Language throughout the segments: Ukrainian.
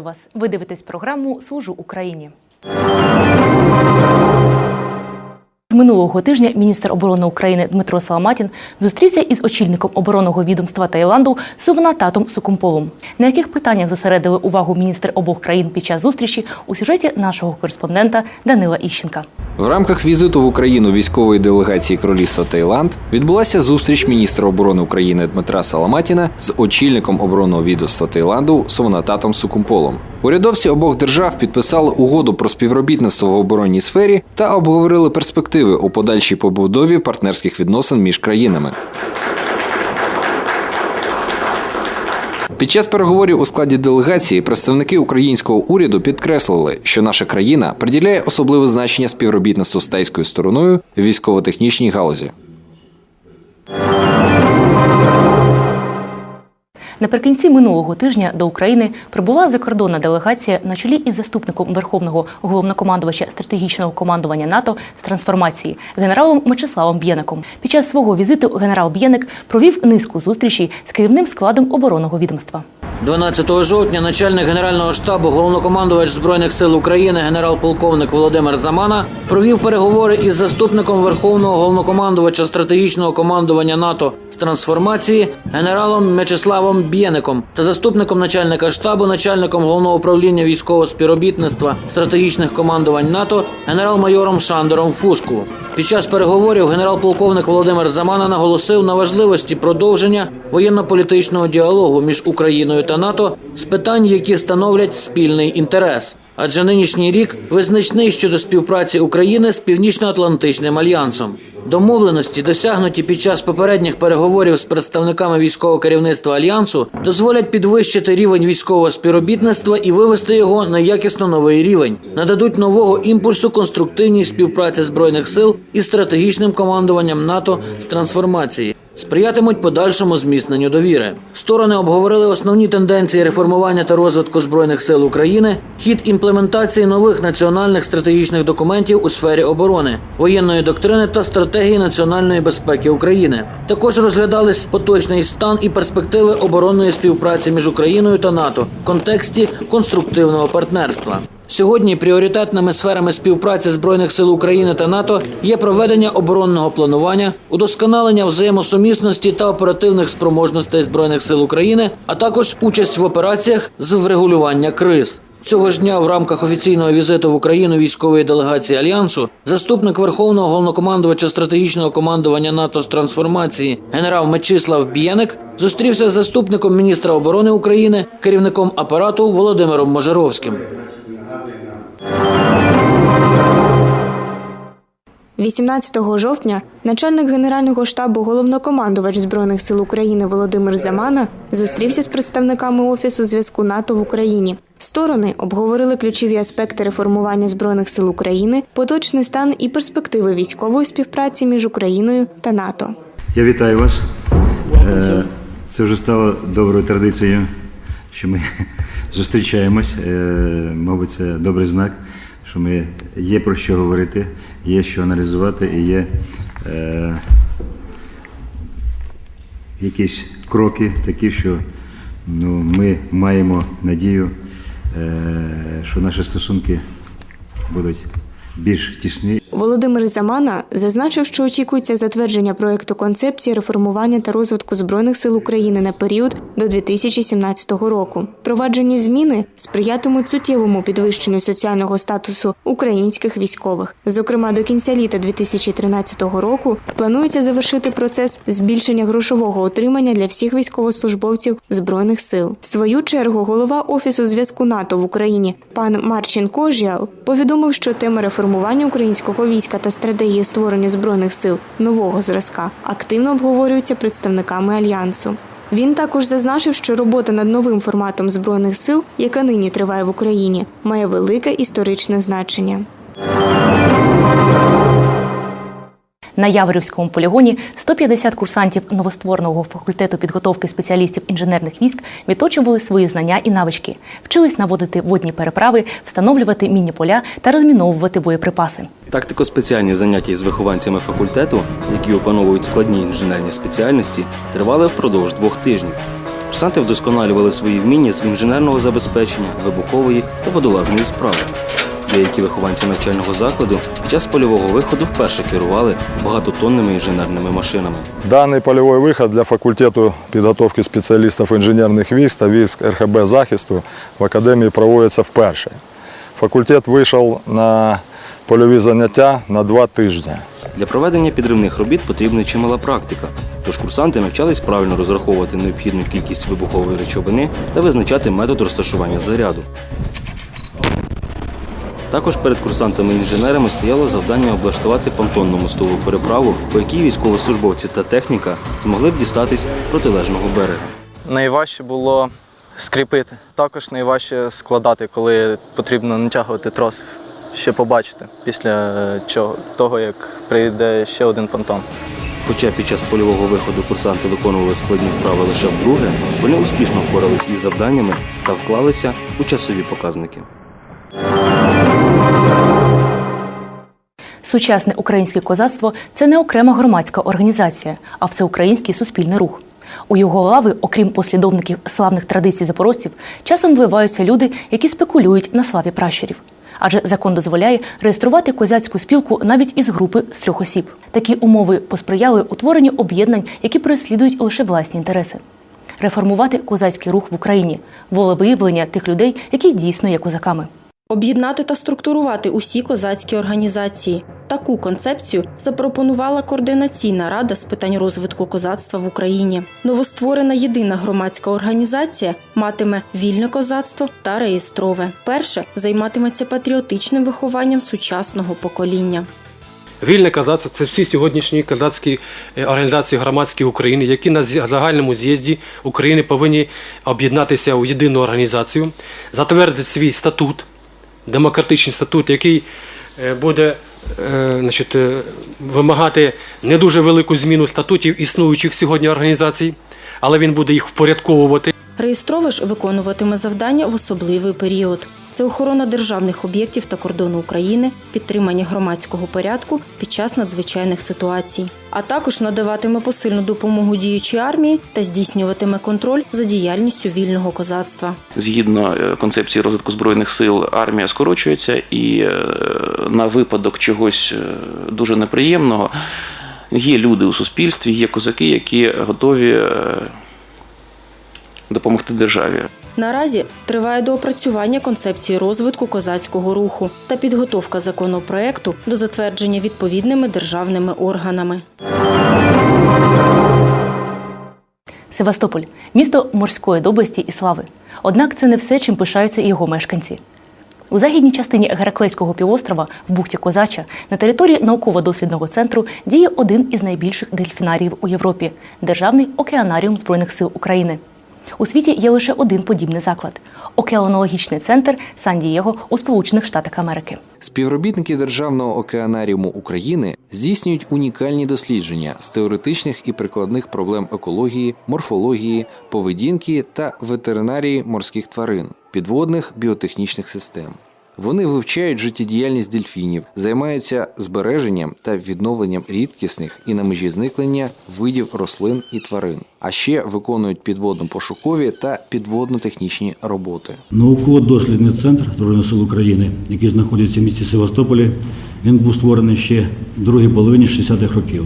Вітаю вас! Ви дивитесь програму Служу Україні. Минулого тижня міністр оборони України Дмитро Саламатін зустрівся із очільником оборонного відомства Таїланду Сувнататом Сукумполом. На яких питаннях зосередили увагу міністри обох країн під час зустрічі у сюжеті нашого кореспондента Данила Іщенка. В рамках візиту в Україну військової делегації Королівства Таїланд відбулася зустріч міністра оборони України Дмитра Саламатіна з очільником оборонного відомства Таїланду Совнататом Сукумполом. Урядовці обох держав підписали угоду про співробітництво в оборонній сфері та обговорили перспективи у подальшій побудові партнерських відносин між країнами. Під час переговорів у складі делегації представники українського уряду підкреслили, що наша країна приділяє особливе значення співробітництву з тайською стороною в військово-технічній галузі. Наприкінці минулого тижня до України прибула закордонна делегація на чолі із заступником верховного головнокомандувача стратегічного командування НАТО з трансформації генералом Мечиславом Б'єником. Під час свого візиту генерал Б'єник провів низку зустрічей з керівним складом оборонного відомства. 12 жовтня начальник генерального штабу, головнокомандувач збройних сил України, генерал-полковник Володимир Замана провів переговори із заступником верховного головнокомандувача стратегічного командування НАТО з трансформації генералом М'ячеславом Б'єником та заступником начальника штабу, начальником головного управління військового співробітництва стратегічних командувань НАТО, генерал-майором Шандором Фушку. Під час переговорів генерал-полковник Володимир Замана наголосив на важливості продовження воєнно-політичного діалогу між Україною та НАТО з питань, які становлять спільний інтерес. Адже нинішній рік визначний щодо співпраці України з Північно-Атлантичним альянсом. Домовленості, досягнуті під час попередніх переговорів з представниками військового керівництва альянсу, дозволять підвищити рівень військового співробітництва і вивести його на якісно новий рівень, нададуть нового імпульсу конструктивній співпраці збройних сил із стратегічним командуванням НАТО з трансформації. Сприятимуть подальшому зміцненню довіри. Сторони обговорили основні тенденції реформування та розвитку збройних сил України, хід імплементації нових національних стратегічних документів у сфері оборони, воєнної доктрини та стратегії національної безпеки України. Також розглядались поточний стан і перспективи оборонної співпраці між Україною та НАТО в контексті конструктивного партнерства. Сьогодні пріоритетними сферами співпраці збройних сил України та НАТО є проведення оборонного планування, удосконалення взаємосумісності та оперативних спроможностей збройних сил України, а також участь в операціях з врегулювання криз. Цього ж дня в рамках офіційного візиту в Україну військової делегації альянсу заступник верховного головнокомандувача стратегічного командування НАТО з трансформації генерал Мечислав Б'єник зустрівся з заступником міністра оборони України, керівником апарату Володимиром Можаровським. 18 жовтня начальник Генерального штабу головнокомандувач Збройних сил України Володимир Замана зустрівся з представниками Офісу зв'язку НАТО в Україні. Сторони обговорили ключові аспекти реформування Збройних сил України, поточний стан і перспективи військової співпраці між Україною та НАТО. Я вітаю вас. Е, Це вже стало доброю традицією, що ми зустрічаємось. Е, Мабуть, це добрий знак, що ми є про що говорити, є що аналізувати і є е, якісь кроки такі, що ну, ми маємо надію, е, що наші стосунки будуть більш тісні Володимир Замана зазначив, що очікується затвердження проекту концепції реформування та розвитку збройних сил України на період до 2017 року. Проваджені зміни сприятимуть суттєвому підвищенню соціального статусу українських військових. Зокрема, до кінця літа 2013 року планується завершити процес збільшення грошового отримання для всіх військовослужбовців збройних сил. В свою чергу голова офісу зв'язку НАТО в Україні пан Марчин Кожіал повідомив, що тема реформування українського війська та стратегії створення збройних сил нового зразка активно обговорюються представниками альянсу. Він також зазначив, що робота над новим форматом збройних сил, яка нині триває в Україні, має велике історичне значення. На Яворівському полігоні 150 курсантів новоствореного факультету підготовки спеціалістів інженерних військ відточували свої знання і навички, вчились наводити водні переправи, встановлювати мінні поля та розміновувати боєприпаси. Тактико-спеціальні заняття із вихованцями факультету, які опановують складні інженерні спеціальності, тривали впродовж двох тижнів. Курсанти вдосконалювали свої вміння з інженерного забезпечення, вибухової та водолазної справи. Деякі вихованці навчального закладу під час польового виходу вперше керували багатотонними інженерними машинами. Даний польовий виход для факультету підготовки спеціалістів інженерних військ та військ РХБ захисту в академії проводиться вперше. Факультет вийшов на польові заняття на два тижні. Для проведення підривних робіт потрібна чимала практика, тож курсанти навчались правильно розраховувати необхідну кількість вибухової речовини та визначати метод розташування заряду. Також перед курсантами-інженерами стояло завдання облаштувати понтонну мостову переправу, по якій військовослужбовці та техніка змогли б дістатись протилежного берега. Найважче було скріпити. Також найважче складати, коли потрібно натягувати трос. Ще побачите після е, чого, того, як прийде ще один понтон. Хоча під час польового виходу курсанти виконували складні вправи лише вдруге, вони успішно впорались із завданнями та вклалися у часові показники. Сучасне українське козацтво це не окрема громадська організація, а всеукраїнський суспільний рух. У його лави, окрім послідовників славних традицій запорожців, часом вливаються люди, які спекулюють на славі пращурів. Адже закон дозволяє реєструвати козацьку спілку навіть із групи з трьох осіб. Такі умови посприяли утворенню об'єднань, які переслідують лише власні інтереси. Реформувати козацький рух в Україні волевиявлення тих людей, які дійсно є козаками. Об'єднати та структурувати усі козацькі організації. Таку концепцію запропонувала Координаційна рада з питань розвитку козацтва в Україні. Новостворена єдина громадська організація матиме вільне козацтво та реєстрове. Перше займатиметься патріотичним вихованням сучасного покоління. Вільне козацтво – це всі сьогоднішні козацькі е, організації громадські України, які на загальному з'їзді України повинні об'єднатися у єдину організацію, затвердити свій статут, демократичний статут, який е, буде е, значить, е, вимагати не дуже велику зміну статутів існуючих сьогодні організацій, але він буде їх впорядковувати. Реєстровиш виконуватиме завдання в особливий період. Це охорона державних об'єктів та кордону України, підтримання громадського порядку під час надзвичайних ситуацій, а також надаватиме посильну допомогу діючій армії та здійснюватиме контроль за діяльністю вільного козацтва. Згідно е, концепції розвитку збройних сил, армія скорочується, і е, на випадок чогось е, дуже неприємного є люди у суспільстві, є козаки, які готові допомогти державі. Наразі триває доопрацювання концепції розвитку козацького руху та підготовка законопроекту до затвердження відповідними державними органами. Севастополь місто морської доблесті і слави. Однак це не все, чим пишаються його мешканці. У західній частині Гераклейського півострова в бухті Козача на території науково-дослідного центру діє один із найбільших дельфінаріїв у Європі Державний океанаріум Збройних сил України. У світі є лише один подібний заклад океанологічний центр Сан-Дієго у Сполучених Штатах Америки. Співробітники Державного океанаріуму України здійснюють унікальні дослідження з теоретичних і прикладних проблем екології, морфології, поведінки та ветеринарії морських тварин, підводних біотехнічних систем. Вони вивчають життєдіяльність дельфінів, займаються збереженням та відновленням рідкісних і на межі зникнення видів рослин і тварин, а ще виконують підводно-пошукові та підводно-технічні роботи. Науково-дослідний центр Збройних сил України, який знаходиться в місті Севастополі, він був створений ще в другій половині 60-х років.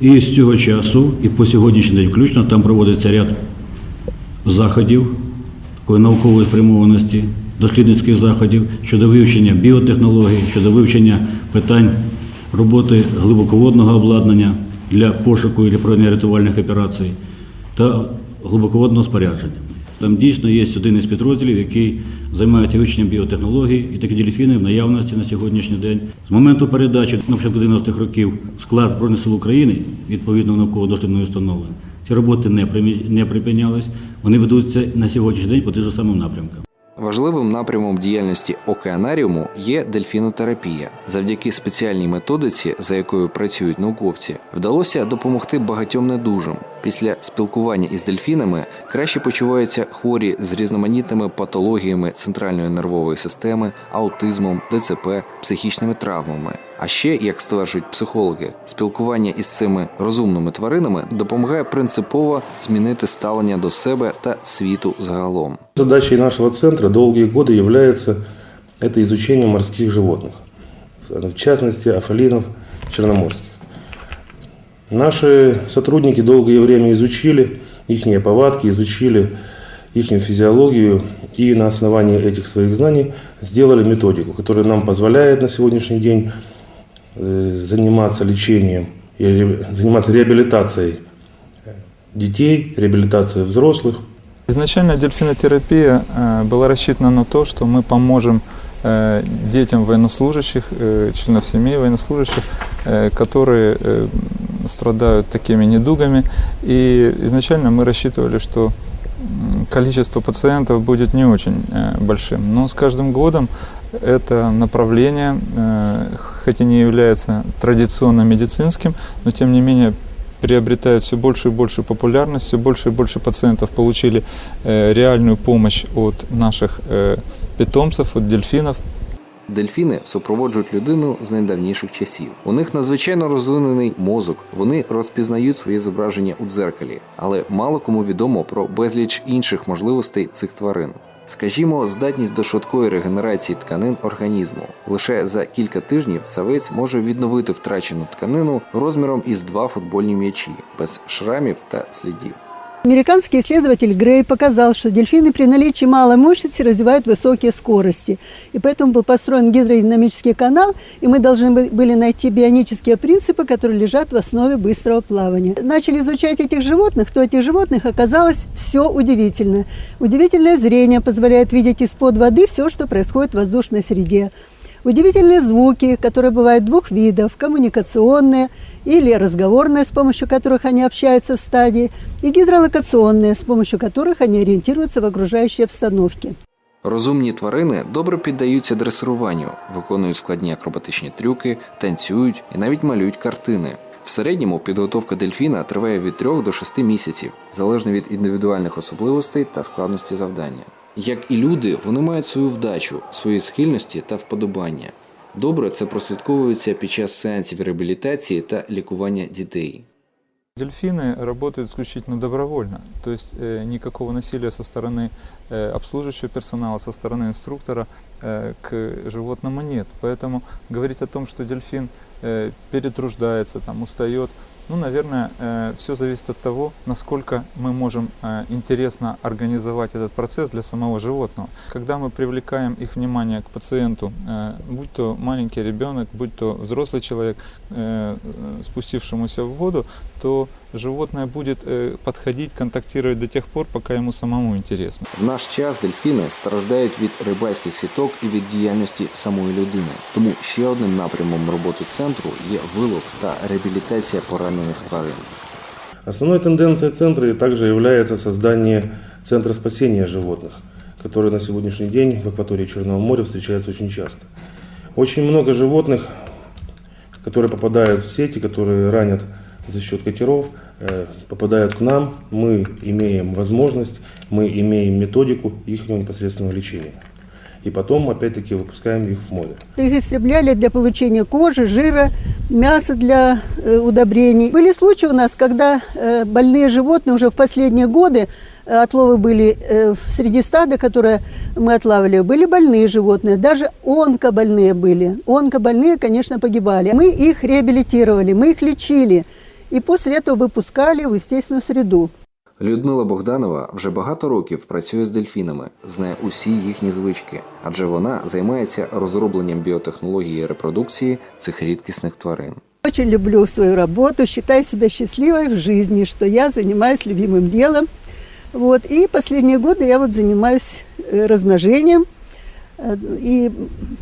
І з цього часу, і по сьогоднішній день включно, там проводиться ряд заходів такої наукової спрямованості, дослідницьких заходів щодо вивчення біотехнологій, щодо вивчення питань роботи глибоководного обладнання для пошуку і проведення рятувальних операцій та глибоководного спорядження. Там дійсно є один із підрозділів, який займається вивченням біотехнологій, і такі дельфіни в наявності на сьогоднішній день. З моменту передачі на початку 90-х років склад Збройних сил України, відповідно науково-дослідної установи, ці роботи не припинялись, вони ведуться на сьогоднішній день по тим же самим напрямкам. Важливим напрямом діяльності океанаріуму є дельфінотерапія. Завдяки спеціальній методиці, за якою працюють науковці, вдалося допомогти багатьом недужим. Після спілкування із дельфінами краще почуваються хворі з різноманітними патологіями центральної нервової системи, аутизмом, ДЦП, психічними травмами. А ще, як стверджують психологи, спілкування із цими розумними тваринами допомагає принципово змінити ставлення до себе та світу загалом. Задачей нашего центра долгие годы является это изучение морских животных, в частности афалинов черноморских. Наши сотрудники долгое время изучили их повадки, изучили их физиологию и на основании этих своих знаний сделали методику, которая нам позволяет на сегодняшний день э, заниматься лечением, и ре- заниматься реабилитацией детей, реабилитацией взрослых, Изначально дельфинотерапия э, была рассчитана на то, что мы поможем э, детям военнослужащих, членов семей военнослужащих, которые страдают такими недугами. И изначально мы рассчитывали, что количество пациентов будет не очень э, большим. Но с каждым годом это направление, э, хоть и не является традиционно медицинским, но тем не менее приобретает все больше и больше популярность, все больше и больше пациентов получили э, реальную помощь от наших питомцев, от дельфинов. Дельфіни супроводжують людину з найдавніших часів. У них надзвичайно розвинений мозок. Вони розпізнають свої зображення у дзеркалі, але мало кому відомо про безліч інших можливостей цих тварин. Скажімо, здатність до швидкої регенерації тканин організму. Лише за кілька тижнів савець може відновити втрачену тканину розміром із два футбольні м'ячі без шрамів та слідів. Американский исследователь Грей показал, что дельфины при наличии малой мышцы развивают высокие скорости. И поэтому был построен гидродинамический канал, и мы должны бы- были найти бионические принципы, которые лежат в основе быстрого плавания. Начали изучать этих животных, то этих животных оказалось все удивительно. Удивительное зрение позволяет видеть из-под воды все, что происходит в воздушной среде. Удивительные звуки, которые бывают двух видов, коммуникационные или разговорные, с помощью которых они общаются в стадии, и гидролокационные, с помощью которых они ориентируются в окружающей обстановке. Розумні тварини добре піддаються дресируванню, виконують складні акробатичні трюки, танцюють і навіть малюють картини. В середньому підготовка дельфіна триває від 3 до 6 місяців, залежно від індивідуальних особливостей та складності завдання. Як і люди, вони мають свою вдачу, свої схильності та вподобання. Добре це прослідковується під час сеансів реабілітації та лікування дітей. Дельфины работают исключительно добровольно, то есть э, никакого насилия со стороны э, обслуживающего персонала, со стороны инструктора э, к животному нет. Поэтому говорить о том, что дельфин э, перетруждается, там, устает, ну, наверное, все зависит от того, насколько мы можем э, интересно организовать этот процесс для самого животного. Когда мы привлекаем их внимание к пациенту, э, будь то маленький ребенок, будь то взрослый человек, э, э, спустившемуся в воду, то животное будет э, подходить, контактировать до тех пор, пока ему самому интересно. В наш час дельфіни страждають від рибальських сіток і від діяльності самої людини. Тому ще одним напрямом роботи центру є вилов та реабілітація поранених тварин. Основной тенденцией центра также является создание центра спасения животных, который на сегодняшний день в акватории Черного моря встречается очень часто. Очень много животных, которые попадают в сети, которые ранят за счет катеров, э, попадают к нам. Мы имеем возможность, мы имеем методику их непосредственного лечения. И потом, опять-таки, выпускаем их в море. Их истребляли для получения кожи, жира, мяса для э, удобрений. Были случаи у нас, когда э, больные животные уже в последние годы, отловы были среди стада, которое мы отлавливали, были больные животные, даже онкобольные были. Онкобольные, конечно, погибали. Мы их реабилитировали, мы их лечили. И после этого выпускали в естественную среду. Людмила Богданова вже багато років працює з дельфінами, знає усі їхні звички, адже вона займається розробленням біотехнології репродукції цих рідкісних тварин. Очень люблю свою работу, считаю себя счастливой в жизни, что я занимаюсь любимым делом. Вот. И последние годы я вот занимаюсь э, размножением. Э, И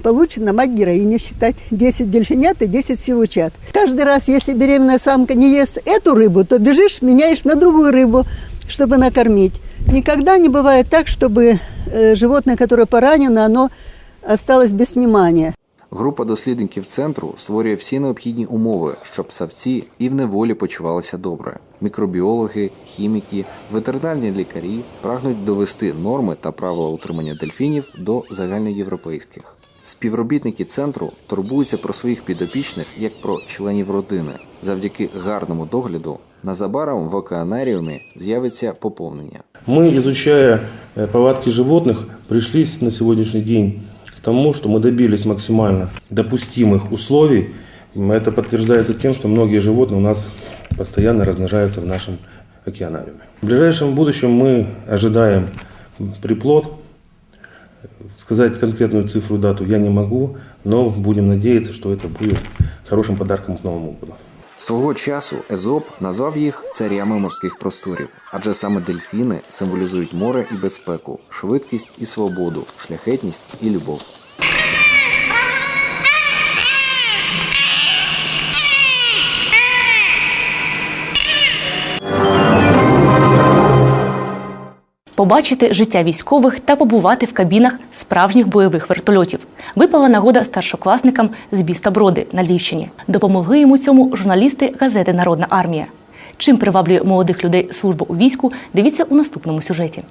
получена мать героиня считать 10 дельфинят и 10 сивучат. Каждый раз, если беременная самка не ест эту рыбу, то бежишь, меняешь на другую рыбу, чтобы накормить. Никогда не бывает так, чтобы э, животное, которое поранено, оно осталось без внимания. Група дослідників центру створює всі необхідні умови, щоб савці і в неволі почувалися добре. Мікробіологи, хіміки, ветеринарні лікарі прагнуть довести норми та правила утримання дельфінів до загальноєвропейських. Співробітники центру турбуються про своїх підопічних як про членів родини. Завдяки гарному догляду незабаром в океанаріумі з'явиться поповнення. Мы, изучая э, повадки животных, пришли на сегодняшний день тому, что мы добились максимально допустимых условий. Это подтверждается тем, что многие животные у нас постоянно размножаются в нашем океанариуме. В ближайшем будущем мы ожидаем приплод. Сказать конкретную цифру, дату я не могу, но будем надеяться, что это будет хорошим подарком к Новому году. Свого часу Езоп назвав їх царями морських просторів, адже саме дельфіни символізують море і безпеку, швидкість і свободу, шляхетність і любов. Побачити життя військових та побувати в кабінах справжніх бойових вертольотів випала нагода старшокласникам з міста Броди на Львівщині. Допомогли йому цьому журналісти газети Народна армія. Чим приваблює молодих людей служба у війську? Дивіться у наступному сюжеті.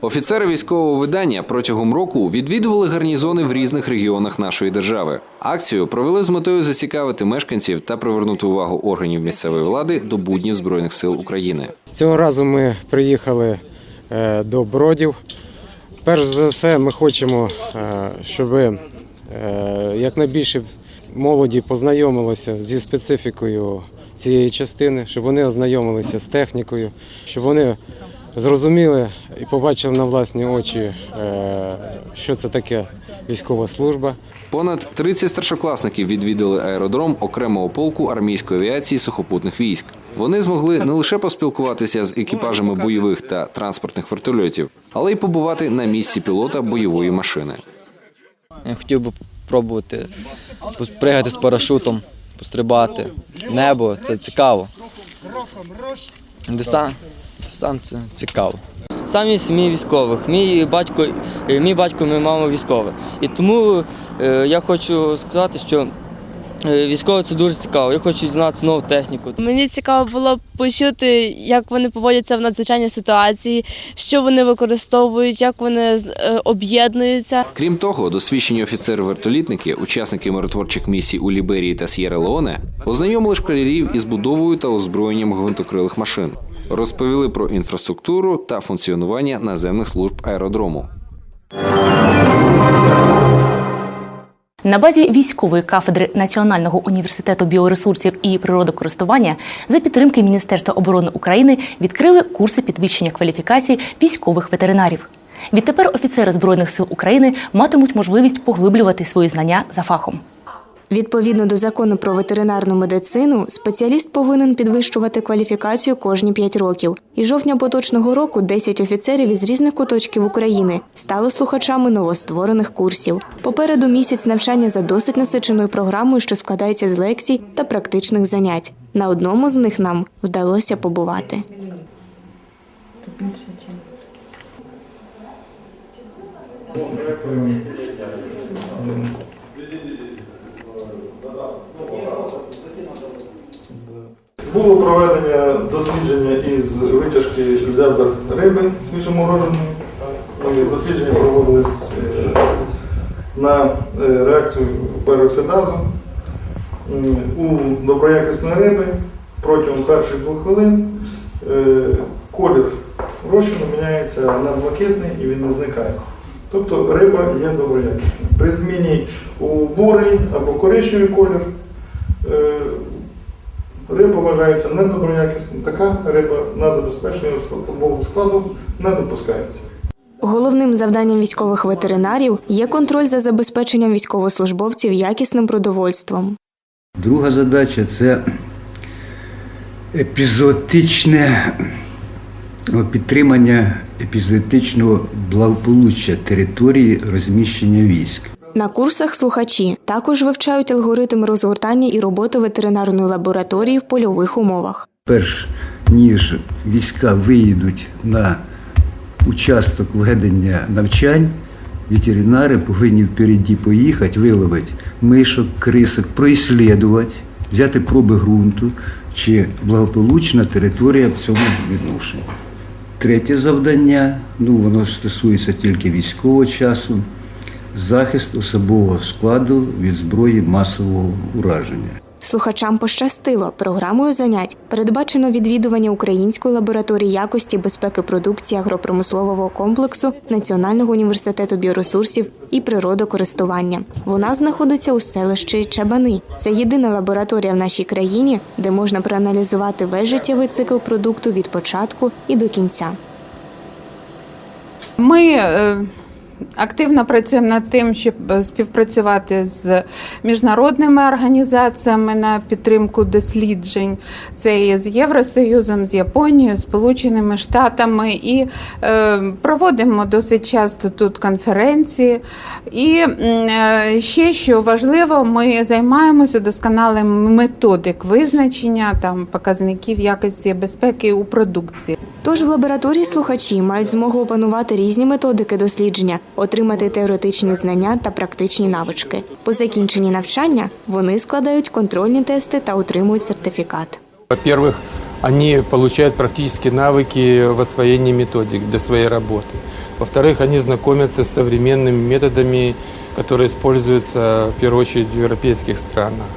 Офіцери військового видання протягом року відвідували гарнізони в різних регіонах нашої держави. Акцію провели з метою зацікавити мешканців та привернути увагу органів місцевої влади до буднів збройних сил України. Цього разу ми приїхали до Бродів. Перш за все, ми хочемо, е, щоб е, якнайбільше молоді познайомилося зі специфікою цієї частини, щоб вони ознайомилися з технікою, щоб вони зрозуміли і побачили на власні очі, е, що це таке військова служба. Понад 30 старшокласників відвідали аеродром окремого полку армійської авіації сухопутних військ. Вони змогли не лише поспілкуватися з екіпажами бойових та транспортних вертольотів, але й побувати на місці пілота бойової машини. Я хотів би пробувати пригати з парашутом, пострибати. Небо це цікаво. Десант, це цікаво. Самі сім'ї військових. Мій батько, е, мій батько, моя мама військові. І тому е, я хочу сказати, що е, військове це дуже цікаво. Я хочу дізнатися нову техніку. Мені цікаво було почути, як вони поводяться в надзвичайній ситуації, що вони використовують, як вони е, об'єднуються. Крім того, досвідчені офіцери-вертолітники, учасники миротворчих місій у Ліберії та С'єра Леоне, ознайомили школярів із будовою та озброєнням гвинтокрилих машин, розповіли про інфраструктуру та функціонування наземних служб аеродрому. На базі військової кафедри Національного університету біоресурсів і природокористування за підтримки Міністерства оборони України відкрили курси підвищення кваліфікації військових ветеринарів. Відтепер офіцери збройних сил України матимуть можливість поглиблювати свої знання за фахом. Відповідно до закону про ветеринарну медицину, спеціаліст повинен підвищувати кваліфікацію кожні 5 років. І жовтня поточного року 10 офіцерів із різних куточків України стали слухачами новостворених курсів. Попереду місяць навчання за досить насиченою програмою, що складається з лекцій та практичних занять. На одному з них нам вдалося побувати. Було проведення дослідження із витяжки зебр риби свіжомороженої. Е, Дослідження проводились е, на е, реакцію пероксидазу у доброякісної риби протягом перших двох хвилин колір розчину міняється на блакитний і він не зникає. Тобто риба є доброякісною. При зміні у бурий або коричневий колір риба вважається недоброякісною. Така риба на забезпечення особового складу не допускається. Головним завданням військових ветеринарів є контроль за забезпеченням військовослужбовців якісним продовольством. Друга задача це епізоотичне о, підтримання епізоотичного благополуччя території розміщення військ. На курсах слухачі також вивчають алгоритм розгортання і роботи ветеринарної лабораторії в польових умовах. Перш ніж війська виїдуть на участок ведення навчань, ветеринари повинні впереді поїхати, виловити мишок, крисок, проіслідувати, взяти проби ґрунту, чи благополучна територія в цьому відношенні. Третє завдання, ну воно стосується тільки військового часу, захист особового складу від зброї масового ураження. Слухачам пощастило. Програмою занять передбачено відвідування Української лабораторії якості безпеки продукції агропромислового комплексу Національного університету біоресурсів і природокористування. Вона знаходиться у селищі Чабани. Це єдина лабораторія в нашій країні, де можна проаналізувати весь життєвий цикл продукту від початку і до кінця. Ми е, активно працюємо над тим, щоб е, співпрацювати з міжнародними організаціями на підтримку досліджень. Це і з Євросоюзом, з Японією, Сполученими Штатами, і е, проводимо досить часто тут конференції. І е, ще що важливо, ми займаємося удосконаленням методик визначення там показників якості безпеки у продукції. Тож в лабораторії слухачі мають змогу опанувати різні методики дослідження, отримати теоретичні знання та практичні навички. По закінченні навчання вони складають контрольні тести та отримують сертифікат. Во-первых, они получают практические навыки в освоении методик для своей работы. Во-вторых, они знакомятся с современными методами, которые используются в первую очередь в европейских странах.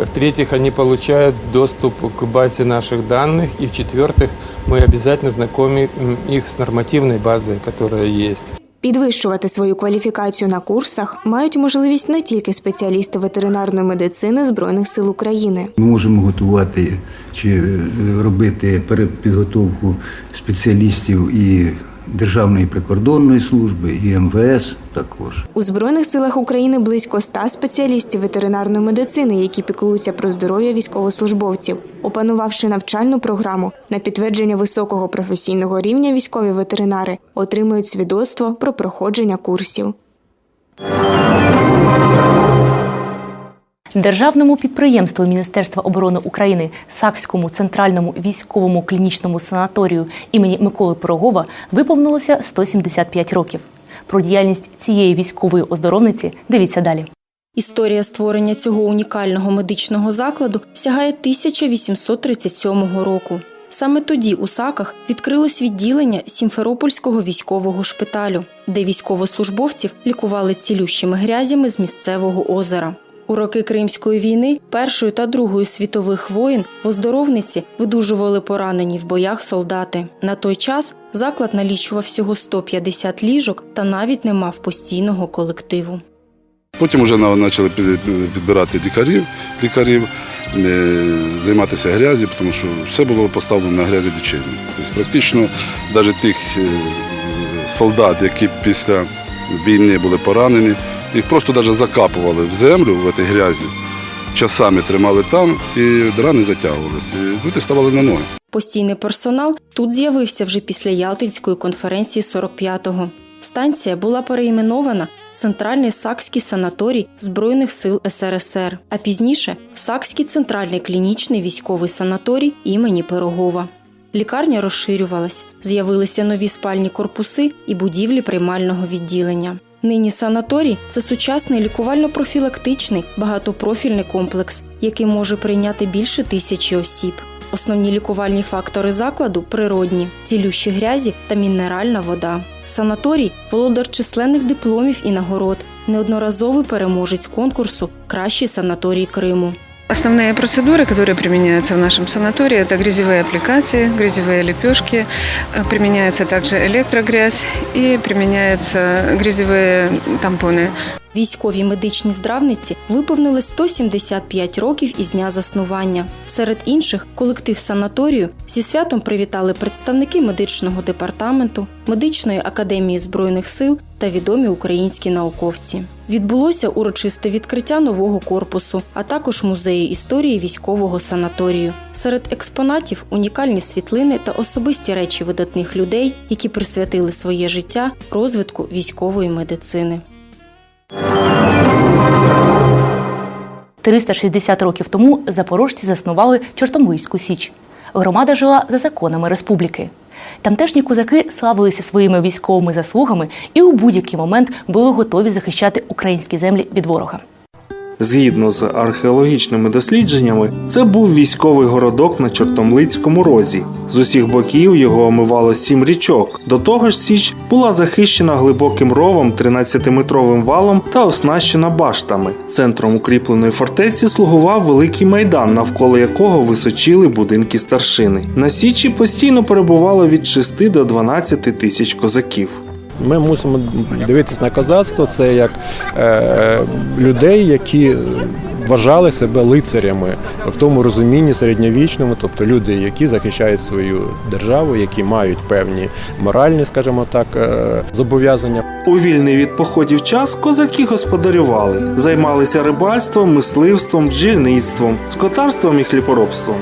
В-третьих, они получают доступ к базе наших данных. И в-четвертых, мы обязательно знакомим их с нормативной базой, которая есть. Підвищувати свою кваліфікацію на курсах мають можливість не тільки спеціалісти ветеринарної медицини Збройних сил України. Ми можемо готувати чи е, робити перепідготовку спеціалістів і Державної прикордонної служби, і МВС також. У Збройних силах України близько ста спеціалістів ветеринарної медицини, які піклуються про здоров'я військовослужбовців. Опанувавши навчальну програму на підтвердження високого професійного рівня, військові ветеринари отримують свідоцтво про проходження курсів. Державному підприємству Міністерства оборони України Сакському центральному військовому клінічному санаторію імені Миколи Пирогова виповнилося 175 років. Про діяльність цієї військової оздоровниці дивіться далі. Історія створення цього унікального медичного закладу сягає 1837 року. Саме тоді у Саках відкрилось відділення Сімферопольського військового шпиталю, де військовослужбовців лікували цілющими грязями з місцевого озера. У роки Кримської війни, Першої та Другої світових воєн в оздоровниці видужували поранені в боях солдати. На той час заклад налічував всього 150 ліжок та навіть не мав постійного колективу. Потім вже почали підбирати лікарів, лікарів, е, займатися грязі, тому що все було поставлено на грязі лічильні. Тобто практично навіть тих е, солдат, які після війни були поранені, їх просто навіть закапували в землю в цій грязі, часами тримали там і рани затягувалися. І люди ставали на ноги. Постійний персонал тут з'явився вже після Ялтинської конференції 45-го. Станція була переіменована Центральний Сакський санаторій Збройних сил СРСР, а пізніше в Сакський центральний клінічний військовий санаторій імені Пирогова. Лікарня розширювалась, з'явилися нові спальні корпуси і будівлі приймального відділення. Нині санаторій це сучасний лікувально-профілактичний багатопрофільний комплекс, який може прийняти більше тисячі осіб. Основні лікувальні фактори закладу природні, цілющі грязі та мінеральна вода. Санаторій володар численних дипломів і нагород, неодноразовий переможець конкурсу Кращий санаторій Криму. Основные процедуры, которые применяются в нашем санатории, это грязевые аппликации, грязевые лепешки, э, применяется также электрогрязь и применяются грязевые тампоны. Військовій медичній здравниці виповнилось 175 років із дня заснування. Серед інших колектив санаторію зі святом привітали представники медичного департаменту, медичної академії збройних сил та відомі українські науковці. Відбулося урочисте відкриття нового корпусу, а також музею історії військового санаторію. Серед експонатів унікальні світлини та особисті речі видатних людей, які присвятили своє життя розвитку військової медицини. 360 років тому запорожці заснували Чортомлийську Січ. Громада жила за законами республіки. Тамтешні козаки славилися своїми військовими заслугами і у будь-який момент були готові захищати українські землі від ворога. Згідно з археологічними дослідженнями, це був військовий городок на Чортомлицькому розі. З усіх боків його омивало сім річок. До того ж, Січ була захищена глибоким ровом, 13-метровим валом та оснащена баштами. Центром укріпленої фортеці слугував великий майдан, навколо якого височили будинки старшини. На Січі постійно перебувало від 6 до 12 тисяч козаків. Ми мусимо дивитися на козацтво це як е, людей, які вважали себе лицарями в тому розумінні середньовічному, тобто люди, які захищають свою державу, які мають певні моральні, скажімо так, е, зобов'язання. У вільний від походів час козаки господарювали, займалися рибальством, мисливством, бджільництвом, скотарством і хліборобством.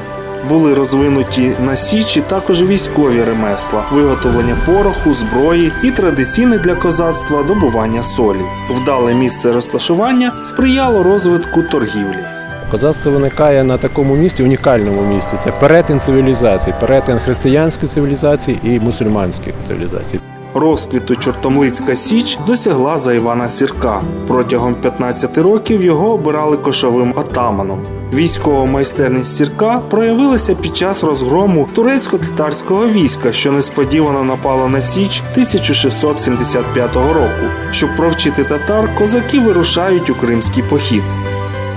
Були розвинуті на січі також військові ремесла, виготовлення пороху, зброї і традиційне для козацтва добування солі. Вдале місце розташування сприяло розвитку торгівлі. Козацтво виникає на такому місці, унікальному місці. Це перетин цивілізацій, перетин християнської цивілізації і мусульманської цивілізації. Розквіту Чортомлицька Січ досягла за Івана Сірка. Протягом 15 років його обирали кошовим отаманом. Військова майстерність Сірка проявилася під час розгрому турецько-татарського війська, що несподівано напало на Січ 1675 року. Щоб провчити татар, козаки вирушають у кримський похід.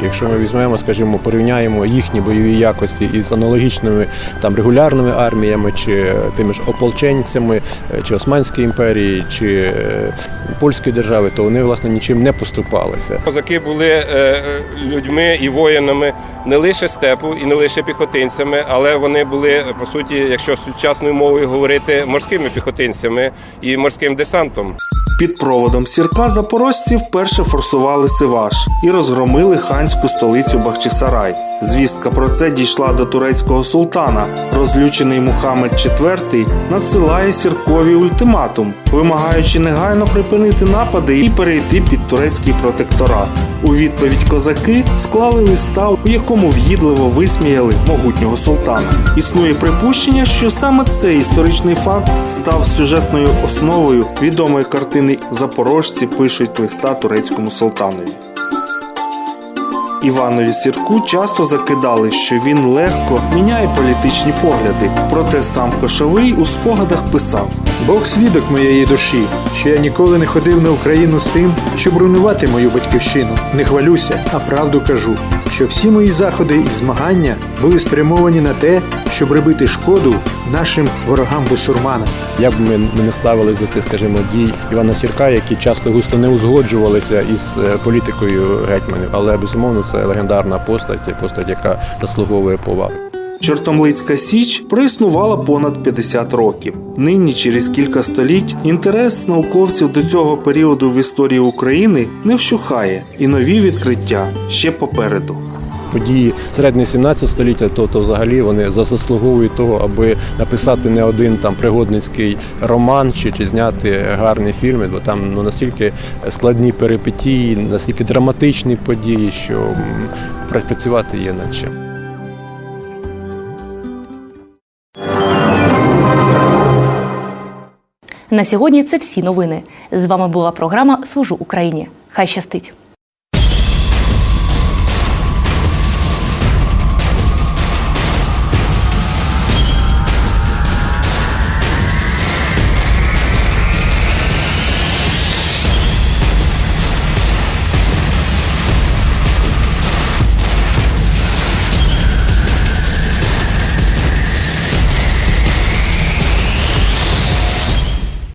Якщо ми візьмемо, скажімо, порівняємо їхні бойові якості із аналогічними там регулярними арміями, чи тими ж ополченцями, е, чи Османської імперії, чи е, польської держави, то вони власне нічим не поступалися. Козаки були е, людьми і воїнами не лише степу і не лише піхотинцями, але вони були по суті, якщо сучасною мовою говорити, морськими піхотинцями і морським десантом. Під проводом сірка запорожці вперше форсували Сиваш і розгромили ханську столицю Бахчисарай. Звістка про це дійшла до турецького султана. Розлючений Мухаммед IV надсилає сіркові ультиматум, вимагаючи негайно припинити напади і перейти під турецький протекторат. У відповідь козаки склали листа, у якому в'їдливо висміяли могутнього султана. Існує припущення, що саме цей історичний факт став сюжетною основою відомої картини Запорожці пишуть листа турецькому султанові. Іванові Сірку часто закидали, що він легко міняє політичні погляди, проте сам Кошовий у спогадах писав. Бог свідок моєї душі, що я ніколи не ходив на Україну з тим, щоб руйнувати мою батьківщину. Не хвалюся, а правду кажу, що всі мої заходи і змагання були спрямовані на те, щоб робити шкоду нашим ворогам-бусурманам. Як би ми не ставились до тих, скажімо, дій Івана Сірка, які часто густо не узгоджувалися із е, політикою гетьманів, але безумовно це легендарна постать, постать, яка заслуговує поваги. Чортомлицька Січ проіснувала понад 50 років. Нині, через кілька століть, інтерес науковців до цього періоду в історії України не вщухає, і нові відкриття ще попереду. Події середини 17 століття, то, то взагалі вони заслуговують того, аби написати не один там пригодницький роман чи, чи зняти гарні фільми, бо там ну, настільки складні перипетії, настільки драматичні події, що працювати є над чим. На сьогодні це всі новини. З вами була програма Служу Україні. Хай щастить!